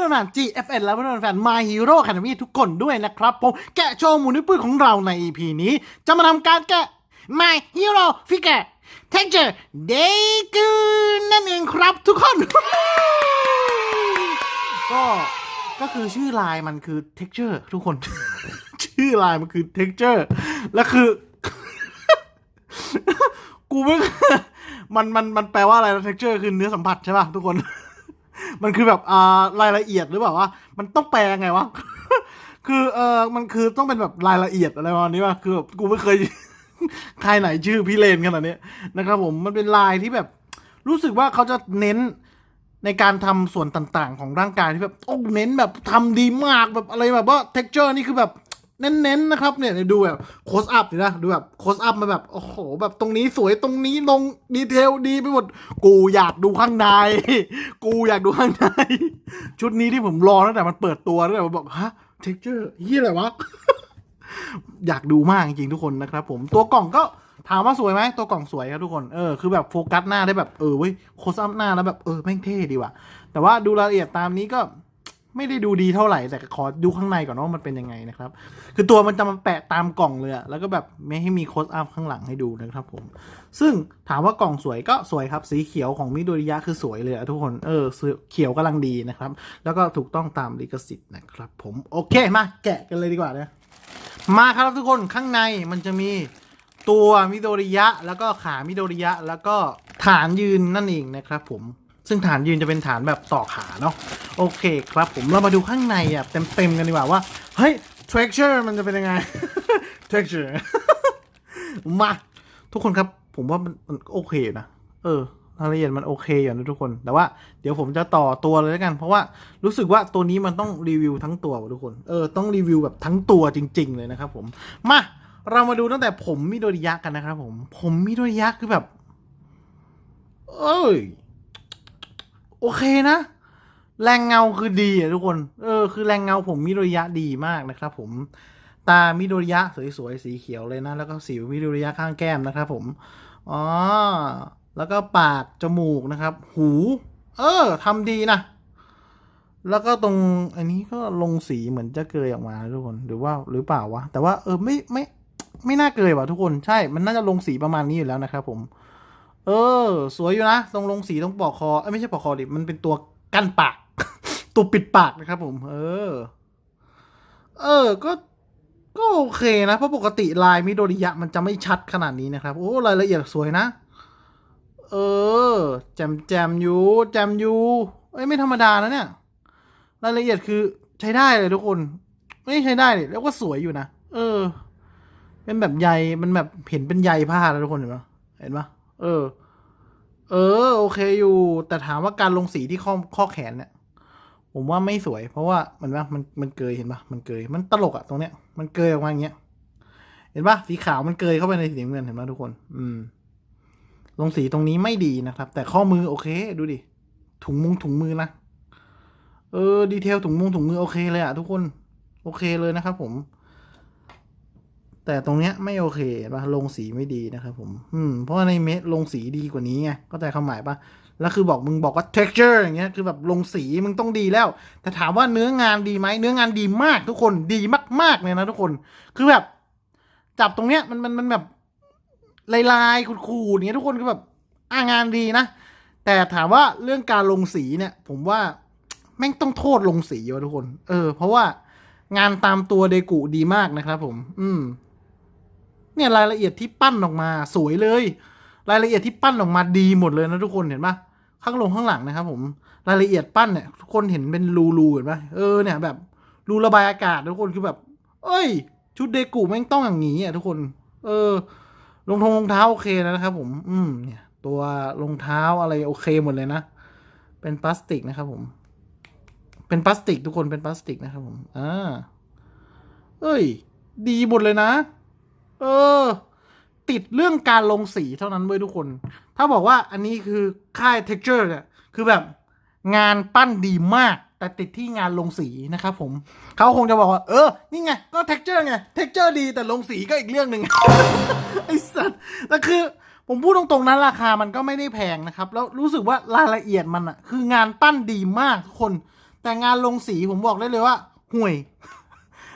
พื่อนแฟน GFN และเพื่อนแฟน My Hero Academy ทุกคนด้วยนะครับผมแกะโชว์หมูนิ้วปืนของเราใน EP นี้ จะมาทำการแกะ My Hero Figure Texture Day กูนั่นเองครับทุกคน ก็ก็คือชื่อลายมันคือ texture ทุกคน ชื่อลายมันคือ texture แล้วคือ กูไม่มันมันมันแปลว่าอะไรนะ texture คือเนื้อสัมผัสใช่ป่ะทุกคน มันคือแบบอ่ารายละเอียดหรือแบบว่า มันต้องแปลไงวะ คือเออมันคือต้องเป็นแบบรายละเอียดอะไรประมาณนี้ป่ะคือแบบกูไม่เคยใครไหนชื่อพี่เลนขนาดนี้นะครับผมมันเป็นลายที่แบบ รู้สึกว่าเขาจะเน้นในการทำส่วนต่างๆ ของร่างกายที่แบบโอ้เน้นแบบทำดีมากแบบอะไรแบบว่าเท็กเจอร์นี่คือแบบ เน้นๆนะครับเนี่ยดูแบบโคสอัพนะดูแบบโคสอัพมาแบบโอ้โหแบบตรงนี้สวยตรงนี้ลงดีเทลดีไปหมด กูอยากดูข้างใน กูอยากดูข้างใน ชุดนี้ที่ผมรอตั้งแต่มันเปิดตัวตั้งแต่ผมบอกฮะ texture เฮียอะไรวะ อยากดูมากจริงๆทุกคนนะครับผมตัวกล่องก็ถามว่าสวยไหมตัวกล่องสวยครับทุกคนเออคือแบบโฟกัสหน้าได้แบบเออเว้ยโคสอัพหน้าแล้วแบบเออแม่งเท่ดีว่ะแต่ว่าดูรายละเอียดตามนี้ก็ ไม่ได้ดูดีเท่าไหร่แต่ขอดูข้างในก่อนว่ามันเป็นยังไงนะครับ คือตัวมันจะมาแปะตามกล่องเลยแล้วก็แบบไม่ให้มีโคสอัพข้างหลังให้ดูนะครับผม ซึ่งถามว่ากล่องสวยก็สวยครับ สีเขียวของมิโดริยะคือสวยเลยทุกคนเออเขียวกำลังดีนะครับ แล้วก็ถูกต้องตามลิขสิทธิ์นะครับผมโอเคมาแกะกันเลยดีกว่านะมาครับทุกคนข้างในมันจะมีตัวมิโดริยะ แล้วก็ขามิโดริยะ แล้วก็ฐานยืนนั่นเองนะครับผม ซึ่งฐานยืนจะเป็นฐานแบบต่อขาเนาะโอเคครับผมเรามาดูข้างในอะเต็มๆกันดีกว่าว่าเฮ้ย texture มันจะเป็นยังไง texture มาทุกคนครับผมว่ามันมันโอเคนะ เออรายละเอียดมันโอเคอยู่นะทุกคน แต่ว่าเดี๋ยวผมจะต่อตัวเลยแล้วกัน เพราะว่ารู้สึกว่าตัวนี้มันต้องรีวิวทั้งตัวทุกคน เออ ต้องรีวิวแบบทั้งตัวจริง ๆ เลยนะครับผม มา เรามาดูตั้งแต่ผมมิโดริยะกันนะครับผม ผมมิโดริยะคือแบบ เอ้ย โอเคนะ แรงเงาคือดีอะทุกคน เออ คือแรงเงาผมมิโดริยะดีมากนะครับผม ตามิโดริยะสวยๆ สีเขียวเลยนะ แล้วก็สิวมิโดริยะข้างแก้มนะครับผม อ๋อ แล้วก็ปาก จมูกนะครับ หู เออทำดีนะ แล้วก็ตรงอันนี้ก็ลงสีเหมือนจะเกยออกมาทุกคน หรือว่าหรือเปล่าวะ แต่ว่าเออไม่ไม่ไม่น่าเกยว่ะทุกคน ใช่ มันน่าจะลงสีประมาณนี้อยู่แล้วนะครับผม เออ สวยอยู่นะตรงลงสีตรงปอกคอเอ้ยไม่ใช่ปอกคอดิมันเป็นตัวกั้นปาก ตัวปิดปากนะครับ ผม เออ เออ ก็ก็โอเคนะ เพราะปกติลายมิโดริยะมันจะไม่ชัดขนาดนี้นะครับ โอ้รายละเอียดสวยนะ เออ แจมแจมอยู่แจมอยู่เอ้ยไม่ธรรมดานะเนี่ย รายละเอียดคือใช้ได้เลยทุกคน ไม่ใช้ได้เลยแล้วก็สวยอยู่นะ เออ เป็นแบบใยมันแบบเห็นเป็นใยผ้าแล้วทุกคนเห็นปะเห็นปะ เออ เออ โอเคอยู่ แต่ถามว่าการลงสีที่ข้อข้อแขนเนี่ยผมว่าไม่สวย เพราะว่ามันว่ามันมันเกยเห็นปะมันเกยมันตลกอะตรงเนี้ย มันเกยออกมาอย่างเงี้ย เห็นปะสีขาวมันเกยเข้าไปในสีเงินเห็นปะทุกคน อืม ลงสีตรงนี้ไม่ดีนะครับ แต่ข้อมือโอเค ดูดิถุงมุงถุงมือนะเออดีเทลถุงมุงถุงมือโอเคเลยอะทุกคน โอเคเลยนะครับผม แต่ตรงเนี้ยไม่โอเคเห็นปะลงสีไม่ดีนะครับผม อืม เพราะในเมสลงสีดีกว่านี้ไงเข้าใจความหมายปะแล้วคือบอกมึงบอกว่า texture อย่างเงี้ยคือแบบลงสีมึงต้องดีแล้ว แต่ถามว่าเนื้องานดีไหมเนื้องานดีมากทุกคนดีมากๆเลยนะทุกคน คือแบบ จับตรงเนี้ยมันมันมันแบบลายลายๆขูดๆอย่างเงี้ยทุกคนก็แบบอ่างานดีนะ แต่ถามว่าเรื่องการลงสีเนี่ย ผมว่าแม่งต้องโทษลงสีวะทุกคน เออ เพราะว่างานตามตัวเดกุดีมากนะครับผม อืม เนี่ยรายละเอียดที่ปั้นออกมาสวยเลย รายละเอียดที่ปั้นออกมาดีหมดเลยนะทุกคนเห็นปะข้างลงข้างหลังนะครับผมรายละเอียดปั้นเนี่ยทุกคนเห็นเป็นรูๆเห็นปะเออเนี่ยแบบรูระบายอากาศทุกคนคือแบบ เอ้ย ชุดเดกุแม่งต้องอย่างนี้อะทุกคน เออรองทงรองเท้าโอเคนะครับผม อืมเนี่ย ตัวรองเท้าอะไรโอเคหมดเลยนะ เป็นพลาสติกนะครับผม เป็นพลาสติกทุกคนเป็นพลาสติกนะครับผมอ่าเอ้ย ดีหมดเลยนะ เออ ติดเรื่องการลงสีเท่านั้นเว้ยทุกคน ถ้าบอกว่าอันนี้คือค่าย texture เนี่ยคือแบบงานปั้นดีมาก แต่ติดที่งานลงสีนะครับผม เขาคงจะบอกว่า เออ นี่ไง ก็ texture ไง texture ดีแต่ลงสีก็อีกเรื่องหนึ่งไอ้สัสแต่คือผมพูดตรงๆนั้นราคามันก็ไม่ได้แพงนะครับ แล้วรู้สึกว่ารายละเอียดมันอะคืองานปั้นดีมากทุกคน แต่งานลงสีผมบอกได้เลยว่าห่วย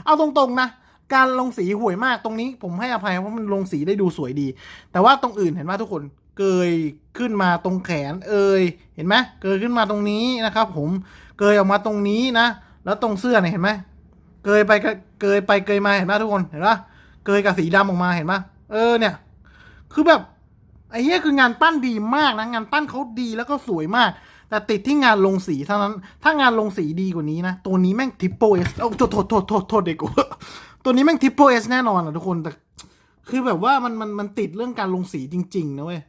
เอาตรงๆนะ การลงสีห่วยมากตรงนี้ผมให้อภัยเพราะมันลงสีได้ดูสวยดี แต่ว่าตรงอื่นเห็นไหมทุกคนเกยขึ้นมาตรงแขนเอยเห็นไหมเกยขึ้นมาตรงนี้นะครับ ผมเกยออกมาตรงนี้นะ แล้วตรงเสื้อเนี่ยเห็นไหมเกยไปเกยไปเกยมาเห็นไหมทุกคนเห็นปะเกยกับสีดำออกมาเห็นปะเออเนี่ย คือแบบไอ้เนี้ยคืองานปั้นดีมากนะงานปั้นเขาดีแล้วก็สวยมาก แต่ติดที่งานลงสีเท่านั้น ถ้างานลงสีดีกว่านี้นะ ตัวนี้แม่งทิปโปเอสโอ้โทษโทษโทษโทษโทษเด็กกู ตัวนี้แม่งทิปโปเอสแน่นอนอะทุกคนแต่คือแบบว่ามันมันมันติดเรื่องการลงสีจริง ๆ นะเว้ย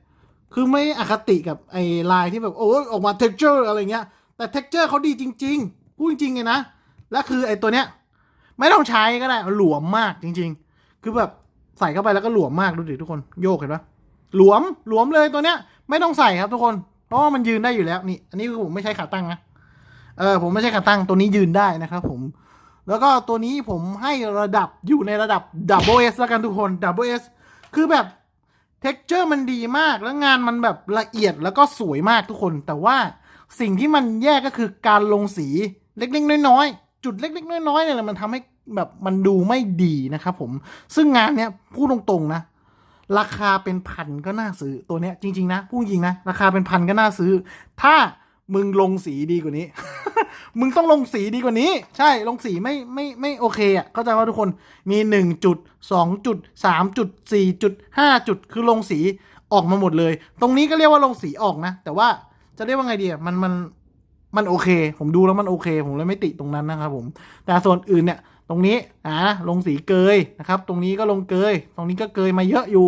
คือไม่อคติกับไอ้ลายที่แบบโอ้ยออกมาเท็กเจอร์อะไรเงี้ย แต่เท็กเจอร์เขาดีจริงๆพูดจริงๆเลยนะ และคือไอ้ตัวเนี้ย ไม่ต้องใช้ก็ได้หลวมมากจริง ๆ คือแบบใส่เข้าไปแล้วก็หลวมมากดูดิทุกคนโยกเห็นปะหลวมหลวมเลยตัวเนี้ย ไม่ต้องใส่ครับทุกคน เพราะว่ามันยืนได้อยู่แล้วนี่ อันนี้คือผมไม่ใช้ขาตั้งนะเออผมไม่ใช่ขาตั้งตัวนี้ยืนได้นะครับผม แล้วก็ตัวนี้ผมให้ระดับอยู่ในระดับ Double S แล้วกันทุกคน Double S คือแบบเท็กเจอร์มันดีมากแล้วงานมันแบบละเอียดแล้วก็สวยมากทุกคน แต่ว่าสิ่งที่มันแย่ก็คือการลงสีเล็กๆน้อยๆ จุดเล็กๆน้อยๆเนี่ยมันทำให้แบบมันดูไม่ดีนะครับผม ซึ่งงานเนี้ยพูดตรงๆนะ ราคาเป็นพันก็น่าซื้อตัวเนี้ยจริงๆนะพูดจริงนะ ราคาเป็นพันก็น่าซื้อ ถ้า มึงลงสีดีกว่านี้ มึงต้องลงสีดีกว่านี้ ใช่ ลงสีไม่ไม่ไม่โอเคอะ เข้าใจว่าทุกคน มีหนึ่งจุดสองจุดสามจุดสี่จุดห้าจุด คือลงสีออกมาหมดเลย ตรงนี้ก็เรียกว่าลงสีออกนะ แต่ว่าจะเรียกว่าไงดีมันมันมันโอเค ผมดูแล้วมันโอเค ผมเลยไม่ติตรงนั้นนะครับผม แต่ส่วนอื่นเนี่ย ตรงนี้อ่าลงสีเกยนะครับ ตรงนี้ก็ลงเกย ตรงนี้ก็เกยมาเยอะอยู่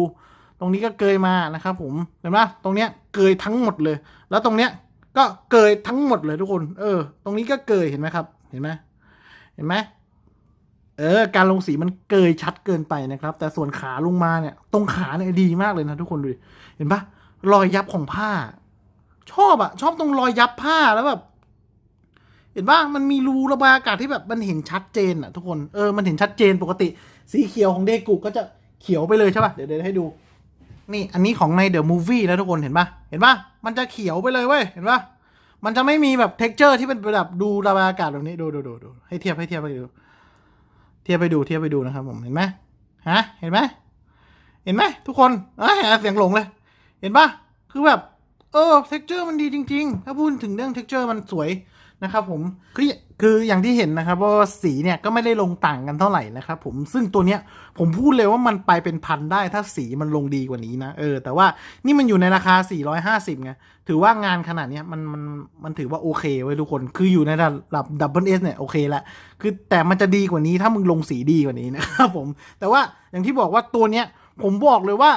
ตรงนี้ก็เกยมานะครับผม เห็นไหมตรงเนี้ยเกยทั้งหมดเลย แล้วตรงเนี้ย ก็เกยทั้งหมดเลยทุกคน เออ ตรงนี้ก็เกยเห็นไหมครับ เห็นไหมเห็นไหมเออ การลงสีมันเกยชัดเกินไปนะครับ แต่ส่วนขาลงมาเนี่ย ตรงขาเนี่ยดีมากเลยนะทุกคนดูเห็นปะรอยยับของผ้า ชอบอะชอบตรงรอยยับผ้าแล้วแบบเห็นปะมันมีรูระบายอากาศที่แบบมันเห็นชัดเจนอะทุกคน เออ มันเห็นชัดเจนปกติ สีเขียวของเดกุก็จะเขียวไปเลยใช่ปะเดี๋ยวเดี๋ยวให้ดู นี่อันนี้ของในเดอะมูฟวี่นะทุกคนเห็นปะเห็นปะมันจะเขียวไปเลยเว้ยเห็นปะมันจะไม่มีแบบเท็กเจอร์ที่เป็นแบบดูระบายอากาศแบบนี้ดูดูดูดูให้เทียบให้เทียบไปดู เทียบไปดูเทียบไปดูนะครับผมเห็นไหมฮะเห็นไหมเห็นไหมทุกคนเอ้ยเสียงหลงเลย เห็นปะคือแบบเออเท็กเจอร์มันดีจริง ๆ ถ้าพูดถึงเรื่องเท็กเจอร์มันสวย นะครับผมคือคืออย่างที่เห็นนะครับว่าสีเนี่ยก็ไม่ได้ลงต่างกันเท่าไหร่นะครับผมซึ่งตัวเนี้ยผมพูดเลยว่ามันไปเป็นพันได้ถ้าสีมันลงดีกว่านี้นะเออแต่ว่านี่มันอยู่ในราคา 450ไงถือว่างานขนาดเนี้ยมันมันมันถือว่าโอเคไว้ทุกคนคืออยู่ในระดับดับเบิลเอสเนี่ยโอเคละคือแต่มันจะดีกว่านี้ถ้ามึงลงสีดีกว่านี้นะครับผมแต่ว่าอย่างที่บอกว่าตัวเนี้ย ผมบอกเลยว่า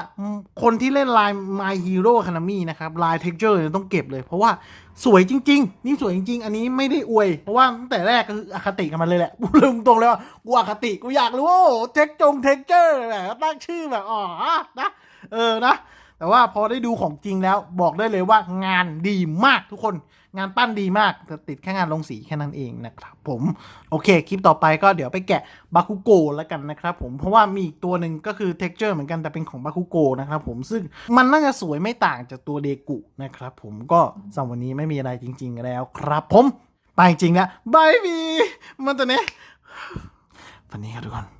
คนที่เล่นลาย My Hero Academy นะครับลาย texture เนี่ยต้องเก็บเลย เพราะว่าสวยจริง ๆ นี่สวยจริง ๆ อันนี้ไม่ได้อวย เพราะว่าตั้งแต่แรกก็คืออคติกันมาเลยแหละลืมตรงเลยว่ากูอคติกูอยากรู้ว่าโอ้เท็กจง texture แบบตั้งชื่อแบบอ๋อนะเออนะ แต่ว่าพอได้ดูของจริงแล้วบอกได้เลยว่างานดีมากทุกคนงานปั้นดีมากแต่ติดแค่งานลงสีแค่นั้นเองนะครับผมโอเค คลิปต่อไปก็เดี๋ยวไปแกะบาคุโกแล้วกันนะครับผมเพราะว่ามีอีกตัวหนึ่งก็คือ texture เหมือนกันแต่เป็นของบาคุโกนะครับผมซึ่งมันน่าจะสวยไม่ต่างจากตัวเดกุนะครับผมก็สำหรับวันนี้ไม่มีอะไรจริง ๆ แล้วครับผมไปจริงแล้วบายบีมันตัวนี้วันนี้ครับทุกคน